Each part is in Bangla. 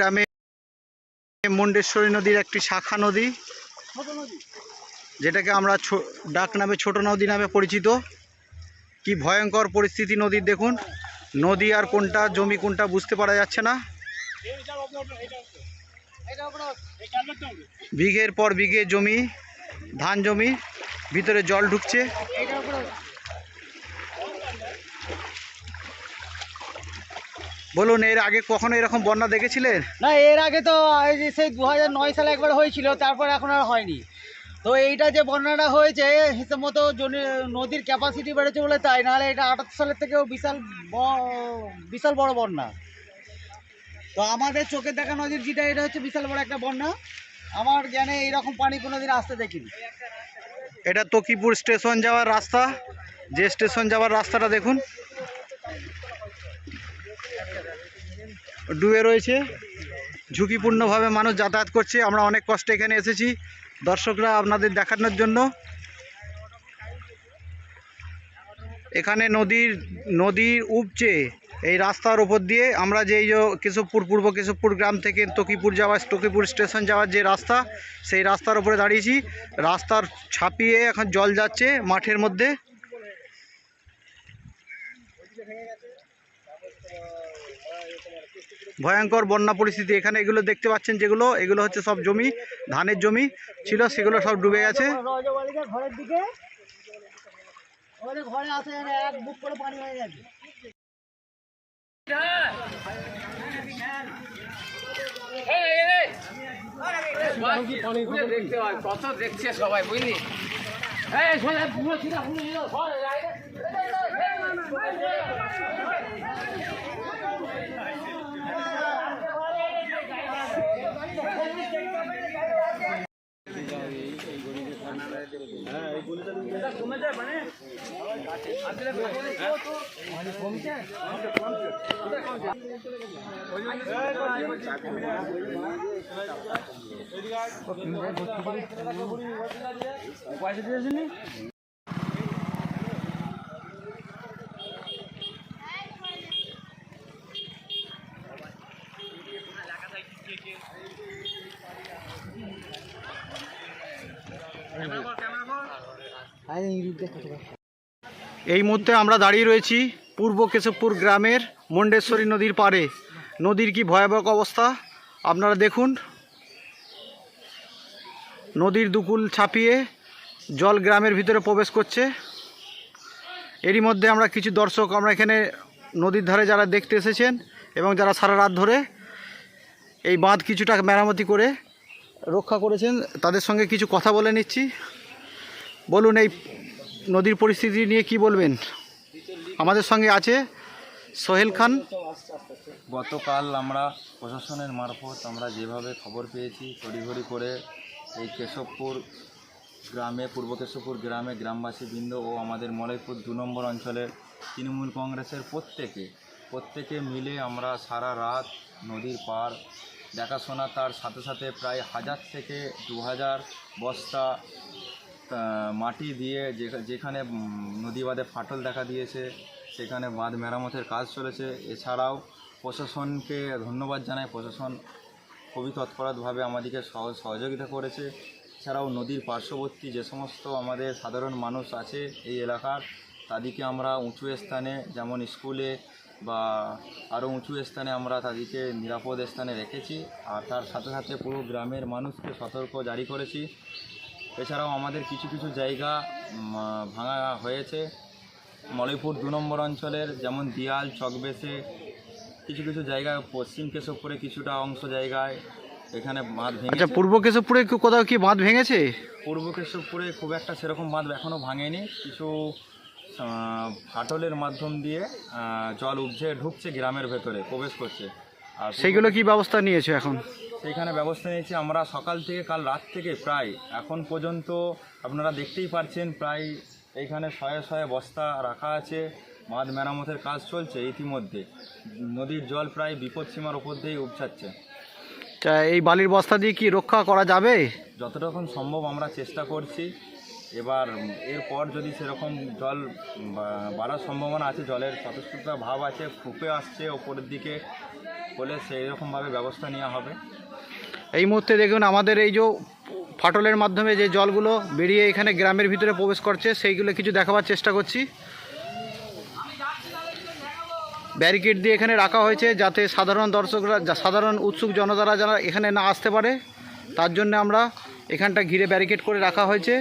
গ্রামে মুন্ডেশ্বরী নদীর একটি শাখা নদী, যেটাকে আমরা ডাক নামে ছোট নদী নামে পরিচিত। কি ভয়ঙ্কর পরিস্থিতি নদীর দেখুন। নদী আর কোনটা, জমি কোনটা বুঝতে পারা যাচ্ছে না। বিঘের পর বিঘে জমি, ধান জমি, ভিতরে জল ঢুকছে। বলুন এর আগে কখনো এরকম বন্যা দেখেছিলেন না এর আগে তো সেই দু সালে একবার হয়েছিল তারপর এখন আর হয়নি। তো এইটা যে বন্যাটা হয়েছে হিসেব মতো নদীর ক্যাপাসিটি বেড়েছে বলে তাই নাহলে এটা আটাত্তর সালের থেকেও বিশাল বিশাল বড় বন্যা। তো আমাদের চোখে দেখা নদীর যেটা এটা হচ্ছে বিশাল বড় একটা বন্যা। আমার জ্ঞানে এইরকম পানি কোনোদিন আসতে দেখিনি। এটা তকিপুর স্টেশন যাওয়ার রাস্তা। যে স্টেশন যাওয়ার রাস্তাটা দেখুন। ডুবে রয়েছে। ঝুঁকিপূর্ণভাবে মানুষ যাতায়াত করছে। আমরা অনেক কষ্টে এখানে এসেছি। দর্শকরা আপনাদের দেখানোর জন্য। এখানে নদীর নদীর উপচে এই রাস্তার ওপর দিয়ে আমরা যে কেশবপুর পূর্ব কেশবপুর গ্রাম থেকে তকিপুর যাওয়ার তকিপুর স্টেশন যাওয়ার যে রাস্তা, সেই রাস্তার উপরে দাঁড়িয়েছি। রাস্তার ছাপিয়ে এখন জল যাচ্ছে মাঠের মধ্যে। ভয়ঙ্কর বন্যা পরিস্থিতি। এখানে এগুলো দেখতে পাচ্ছেন যেগুলো, এগুলো হচ্ছে সব জমি, ধানের জমি ছিল, সেগুলো সব ডুবে গেছে। সবাই বুঝলি পুরো সিধা সরে যায় রে। এই মুহূর্তে আমরা দাঁড়িয়ে রয়েছি পূর্ব কেশবপুর গ্রামের মন্ডেশ্বরী নদীর পাড়ে। নদীর কি ভয়াবহ অবস্থা? আপনারা দেখুন। নদীর দুকুল ছাপিয়ে জল গ্রামের ভিতরে প্রবেশ করছে। এরই মধ্যে আমরা কিছু দর্শক আমরা এখানে নদীর ধারে যারা দেখতে এসেছেন এবং যারা সারা রাত ধরে এই বাঁধ কিছুটা মেরামতি করে রক্ষা করেছেন, তাদের সঙ্গে কিছু কথা বলে নিচ্ছি। বলুন, এই নদীর পরিস্থিতি নিয়ে কি বলবেন? আমাদের সঙ্গে আছে সোহেল খান। গতকাল আমরা প্রশাসনের মারফত আমরা যেভাবে খবর পেয়েছি, তড়িঘড়ি করে এই কেশবপুর গ্রামে, পূর্ব কেশবপুর গ্রামে গ্রামবাসী বৃন্দ ও আমাদের মলয়পুর দু নম্বর অঞ্চলের তৃণমূল কংগ্রেসের প্রত্যেকে প্রত্যেকে মিলে আমরা সারা রাত নদীর পার দেখাশোনা, তার সাথে সাথে প্রায় হাজার থেকে দু হাজার বস্তা মাটি দিয়ে যেখানে নদী বাঁধে ফাটল দেখা দিয়েছে, সেখানে বাঁধ মেরামতের কাজ চলেছে। এছাড়াও প্রশাসনকে ধন্যবাদ জানাই। প্রশাসন খুবই তৎপরতভাবে আমাদেরকে সহ- সহযোগিতা করেছে। এছাড়াও নদীর পার্শ্ববর্তী যে সমস্ত আমাদের সাধারণ মানুষ আছে এই এলাকার, তাদেরকে আমরা উঁচু স্থানে, যেমন স্কুলে বা আরও উঁচু স্থানে আমরা তাদেরকে নিরাপদ স্থানে রেখেছি। আর তার সাথে সাথে পুরো গ্রামের মানুষকে সতর্ক জারি করেছি। এছাড়াও আমাদের কিছু কিছু জায়গা ভাঙা হয়েছে। মলয়পুর দু নম্বর অঞ্চলের যেমন দিয়াল চকবেসে কিছু কিছু জায়গায় পশ্চিম কেশবপুরে কিছুটা অংশ জায়গায় এখানে বাঁধ আচ্ছা ভেঙেছে পূর্ব কেশবপুরে কোথাও কি বাঁধ ভেঙেছে? পূর্ব কেশবপুরে খুব একটা সেরকম বাঁধ এখনও ভাঙেনি। কিছু ফাটলের মাধ্যম দিয়ে জল উপঝে ঢুকছে গ্রামের ভেতরে প্রবেশ করছে। আর সেইগুলো কি ব্যবস্থা নিয়েছে এখন? সেইখানে ব্যবস্থা নিয়েছি। আমরা সকাল থেকে কাল রাত থেকে প্রায় এখন পর্যন্ত আপনারা দেখতেই পাচ্ছেন প্রায় এইখানে শয়ে শয়ে বস্তা রাখা আছে। বাঁধ মেরামতের কাজ চলছে ইতিমধ্যে। নদীর জল প্রায় বিপদসীমার ওপর দিয়েই উপছাচ্ছে তা এই বালির বস্তা দিয়ে কি রক্ষা করা যাবে? যতটুকু সম্ভব আমরা চেষ্টা করছি। এবার এরপর যদি সেরকম জল বাড়ার সম্ভাবনা আছে জলের স্বতঃস্ফূর্ত ভাব আছে ফুপে আসছে ওপরের দিকে বলে সেই রকমভাবে ব্যবস্থা নেওয়া হবে। এই মুহূর্তে দেখুন, আমাদের এই যে ফাটলের মাধ্যমে যে জলগুলো বেরিয়ে এখানে গ্রামের ভিতরে প্রবেশ করছে, সেইগুলো কিছু দেখাবার চেষ্টা করছি। ব্যারিকেড দিয়ে এখানে রাখা হয়েছে যাতে সাধারণ দর্শকরা সাধারণ উৎসুক জনতারা যারা এখানে না আসতে পারে, তার জন্য আমরা এখানটা ঘিরে ব্যারিকেড করে রাখা হয়েছে।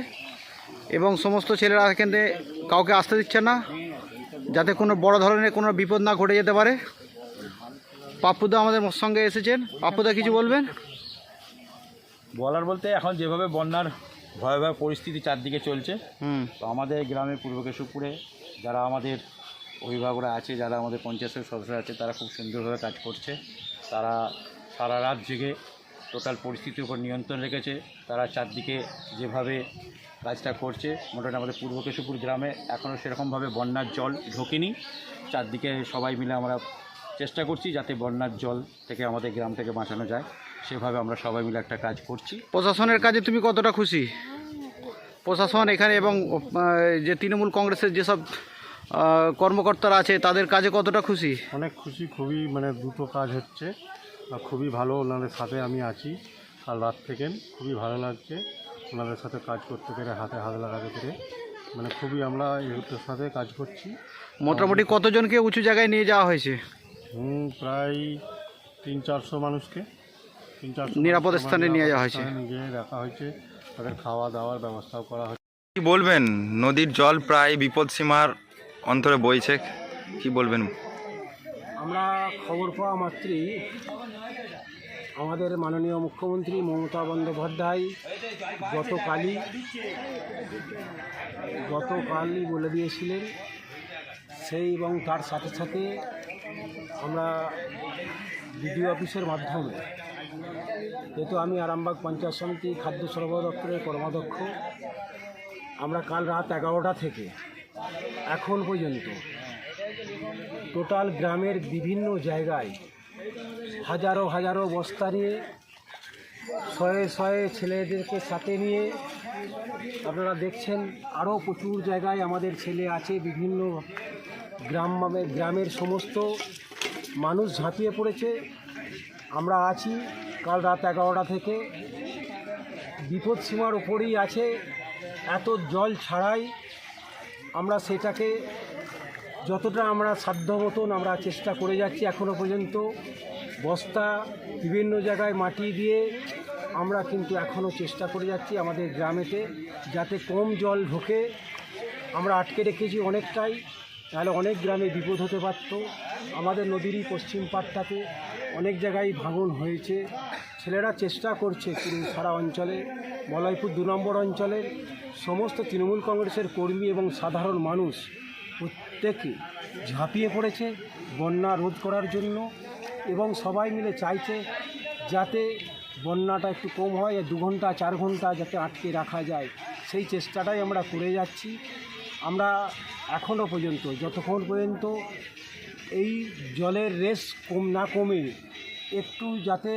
এবং সমস্ত ছেলেরা এখানে কাউকে আসতে দিচ্ছে না, যাতে কোনো বড় ধরনের কোনো বিপদ না ঘটে যেতে পারে। পাপ্পুদা আমাদের সঙ্গে এসেছেন। পাপ্পুদা কিছু বলবেন? বলার বলতে এখন যেভাবে বন্যার ভয়াবহ পরিস্থিতি চারদিকে চলছে হুম। তো আমাদের গ্রামে পূর্ব কেশবপুরে যারা আমাদের অভিভাবকরা আছে যারা আমাদের পঞ্চায়েতের সদস্য আছে তারা খুব সুন্দরভাবে কাজ করছে। তারা সারা রাত জেগে টোটাল পরিস্থিতির উপর নিয়ন্ত্রণ রেখেছে। তারা চারদিকে যেভাবে কাজটা করছে মোটামুটি আমাদের পূর্ব কেশবপুর গ্রামে এখনও সেরকমভাবে বন্যার জল ঢোকেনি। চারদিকে সবাই মিলে আমরা চেষ্টা করছি যাতে বন্যার জল থেকে আমাদের গ্রাম থেকে বাঁচানো যায়। সেভাবে আমরা সবাই মিলে একটা কাজ করছি। প্রশাসনের কাজে তুমি কতটা খুশি? প্রশাসন এখানে এবং যে তৃণমূল কংগ্রেসের যেসব কর্মকর্তারা আছে তাদের কাজে কতটা খুশি? অনেক খুশি খুবই মানে দুটো কাজ হচ্ছে। খুবই ভালো ওনাদের সাথে আমি আছি। কাল রাত থেকে খুবই ভালো লাগছে ওনাদের সাথে কাজ করতে পেরে হাতে হাত লাগাতে পেরে। মানে খুবই আমরা এগুলোর সাথে কাজ করছি। মোটামুটি কতজনকে উঁচু জায়গায় নিয়ে যাওয়া হয়েছে? হুম প্রায় তিন চারশো মানুষকে তিন চারশো নিরাপদ স্থানে নিয়ে যাওয়া হয়েছে। নিয়ে রাখা হয়েছে। তাদের খাওয়া দাওয়ার ব্যবস্থাও করা হয়েছে। কি বলবেন? নদীর জল প্রায় বিপদ সীমার অন্তরে বইছে কি বলবেন? আমরা খবর পাওয়া মাত্রই আমাদের মাননীয় মুখ্যমন্ত্রী মমতা বন্দ্যোপাধ্যায় গতকালই গতকালই বলে দিয়েছিলেন সেই এবং তার সাথে সাথে আমরা বিডিও অফিসের মাধ্যমে, যেহেতু আমি আরামবাগ পঞ্চায়েত সমিতি খাদ্য সরবরাহ দপ্তরের কর্মাধ্যক্ষ, আমরা কাল রাত এগারোটা থেকে এখন পর্যন্ত টোটাল গ্রামের বিভিন্ন জায়গায় হাজারো হাজারো বস্তা নিয়ে শয়ে শয়ে ছেলেদেরকে সাথে নিয়ে আপনারা দেখছেন আরও প্রচুর জায়গায় আমাদের ছেলে আছে, বিভিন্ন গ্রাম গ্রামের সমস্ত মানুষ ঝাঁপিয়ে পড়েছে। আমরা আছি কাল রাত এগারোটা থেকে। বিপদ সীমার উপরেই আছে এত জল ছাড়াই। আমরা সেটাকে যতটা আমরা সাধ্য মতন আমরা চেষ্টা করে যাচ্ছি এখনও পর্যন্ত। বস্তা বিভিন্ন জায়গায় মাটি দিয়ে আমরা কিন্তু এখনও চেষ্টা করে যাচ্ছি আমাদের গ্রামেতে যাতে কম জল ঢোকে। আমরা আটকে রেখেছি অনেকটাই। তাহলে অনেক গ্রামে বিপদ হতে পারত। আমাদের নদীরই পশ্চিম পাড়টাতে অনেক জায়গায় ভাঙন হয়েছে। ছেলেরা চেষ্টা করছে সারা অঞ্চলে, মলয়পুর দু নম্বর অঞ্চলের সমস্ত তৃণমূল কংগ্রেসের কর্মী এবং সাধারণ মানুষ প্রত্যেকে ঝাঁপিয়ে পড়েছে বন্যা রোধ করার জন্য এবং সবাই মিলে চাইছে যাতে বন্যাটা একটু কম হয় দু ঘণ্টা, চার ঘণ্টা যাতে আটকে রাখা যায়। সেই চেষ্টাটাই আমরা করে যাচ্ছি। আমরা এখনও পর্যন্ত, যতক্ষণ পর্যন্ত এই জলের রেস কম না কমে, একটু যাতে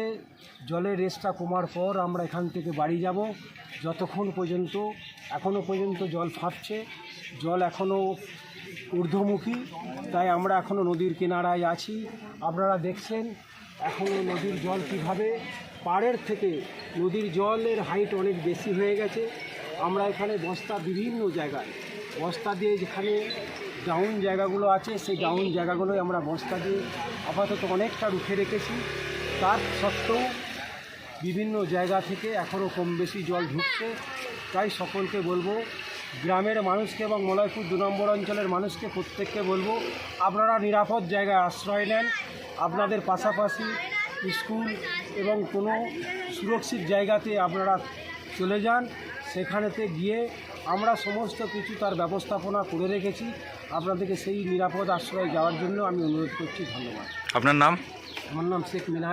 জলের রেসটা কমার পর আমরা এখান থেকে বাড়ি যাব। যতক্ষণ পর্যন্ত এখনও পর্যন্ত জল ফাঁপছে জল এখনও ঊর্ধ্বমুখী, তাই আমরা এখনও নদীর কিনারায় আছি। আপনারা দেখছেন এখনও নদীর জল কীভাবে, পাড়ের থেকে নদীর জলের হাইট অনেক বেশি হয়ে গেছে। আমরা এখানে বস্তা বিভিন্ন জায়গায় বস্তা দিয়ে যেখানে ডাউন জায়গাগুলো আছে, সেই ডাউন জায়গাগুলোয় আমরা বস্তা দিয়ে আপাতত অনেকটা রুখে রেখেছি। তার সত্ত্বেও বিভিন্ন জায়গা থেকে এখনও কম বেশি জল ঢুকছে। তাই সকলকে বলব, গ্রামের মানুষকে এবং মলয়পুর দু নম্বর অঞ্চলের মানুষকে প্রত্যেককে বলব, আপনারা নিরাপদ জায়গায় আশ্রয় নেন। আপনাদের পাশাপাশি স্কুল এবং কোনো সুরক্ষিত জায়গাতে আপনারা চলে যান। সেখানেতে গিয়ে আমরা সমস্ত কিছু তার ব্যবস্থাপনা করে রেখেছি। আপনাদেরকে সেই নিরাপদ আশ্রয় যাওয়ার জন্য আমি অনুরোধ করছি ধন্যবাদ। আপনার নাম? আমার নাম শেখ মিনহাজ